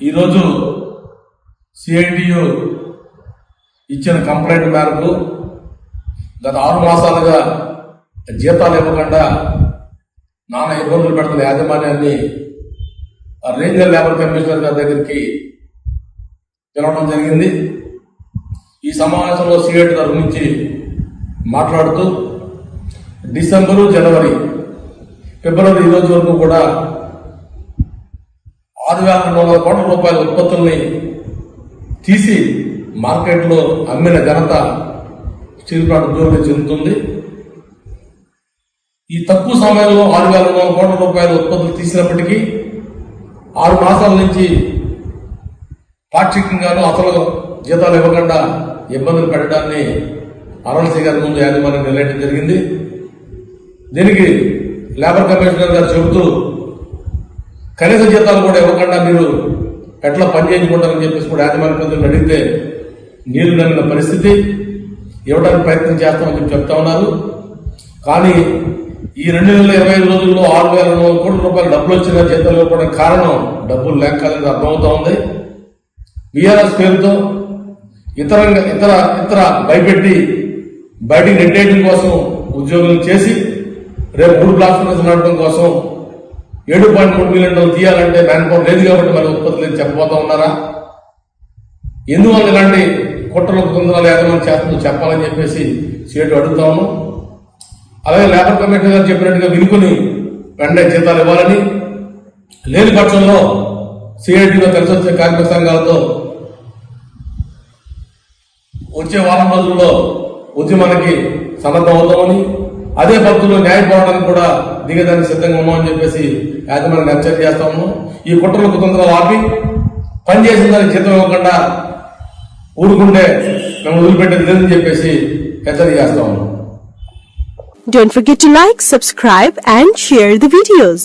ఈరోజు సిఐటియు ఇచ్చిన కంప్లైంట్ మేరకు గత ఆరు మాసాలుగా జీతాలు ఇవ్వకుండా నానా ఇబ్బందులు పెడుతున్న యాజమాన్యాన్ని ఆ లేబర్ కమిషనర్ గారి దగ్గరికి పిలవడం జరిగింది. ఈ సమావేశంలో సిఐటి తరఫు నుంచి మాట్లాడుతూ డిసెంబరు జనవరి ఫిబ్రవరి ఈ రోజు వరకు కూడా ఆరు వేల రెండు వందల కోట్ల రూపాయల ఉత్పత్తుల్ని తీసి మార్కెట్లో అమ్మిన ఘనత స్టీల్ ప్లాంట్ ఉద్యోగులు చెందుతుంది. ఈ తక్కువ సమయంలో ఆరు వేల రెండు వందల కోట్ల రూపాయల ఉత్పత్తులు తీసినప్పటికీ ఆరు మాసాల నుంచి పాక్షికంగాను అసలు జీతాలు ఇవ్వకుండా ఇబ్బందులు పెట్టడాన్ని అరుణ్ గారి ముందు యాజమాన్యం నిలయడం జరిగింది. దీనికి లేబర్ కమిషనర్ గారు చెబుతూ కనీస జీతాలు కూడా ఇవ్వకుండా మీరు ఎట్లా పని చేయించుకుంటారని చెప్పేసి కూడా యాజమాన్య పెద్దలు అడిగితే నీళ్ళు నమ్మిన పరిస్థితి ఇవ్వడానికి ప్రయత్నం చేస్తామని చెప్పి చెప్తా ఉన్నారు. కానీ ఈ రెండు వేల ఇరవై ఐదు రోజుల్లో ఆరు వేల రెండు వందల కోట్ల రూపాయలు డబ్బులు వచ్చిన జీతాలు ఇవ్వడానికి కారణం డబ్బులు లేక కాదని అర్థమవుతా ఉంది. బీఆర్ఎస్ పేరుతో ఇతర ఇతర ఇతర భయపెట్టి బయటికి నెట్టేయడం కోసం ఉద్యోగులు చేసి రేపు మూడు బ్లాక్స్ నడపడం కోసం ఏడు పాయింట్ మూడు మిలియన్ టన్నులు తీయాలంటే మ్యాన్ పవర్ లేదు కాబట్టి మరి ఉత్పత్తి లేదు. చెప్పబోతా ఉన్నారా? ఎందువల్ల ఇలాంటి కుట్రలకు తొందరలు ఏదైనా చేస్తుందో చెప్పాలని చెప్పేసి సీటు అడుగుతాము అలాగే లేబర్ కమిషనర్ గారు చెప్పినట్టుగా వినుకుని వెంటనే జీతాలు ఇవ్వాలని లేని పక్షంలో సిఐటిలో కలిసి వచ్చే కార్మిక సంఘాలతో వచ్చే వారం రోజుల్లో ఉద్యమానికి సన్నద్ధం అవుతామని అదే భక్తులు న్యాయ కూడా దిగదానికి సిద్ధంగా ఉన్నామని చెప్పేసి యాజమాన్యం హెచ్చరిక చేస్తాము ఈ కుట్రలు కుతంత్రాలు ఆపి పనిచేసిన దానికి జీతం ఇవ్వకుండా ఊరుకుంటే మేము వదిలిపెట్టేది లేదని చెప్పేసి హెచ్చరిక చేస్తాము Don't forget to like, subscribe and share the videos.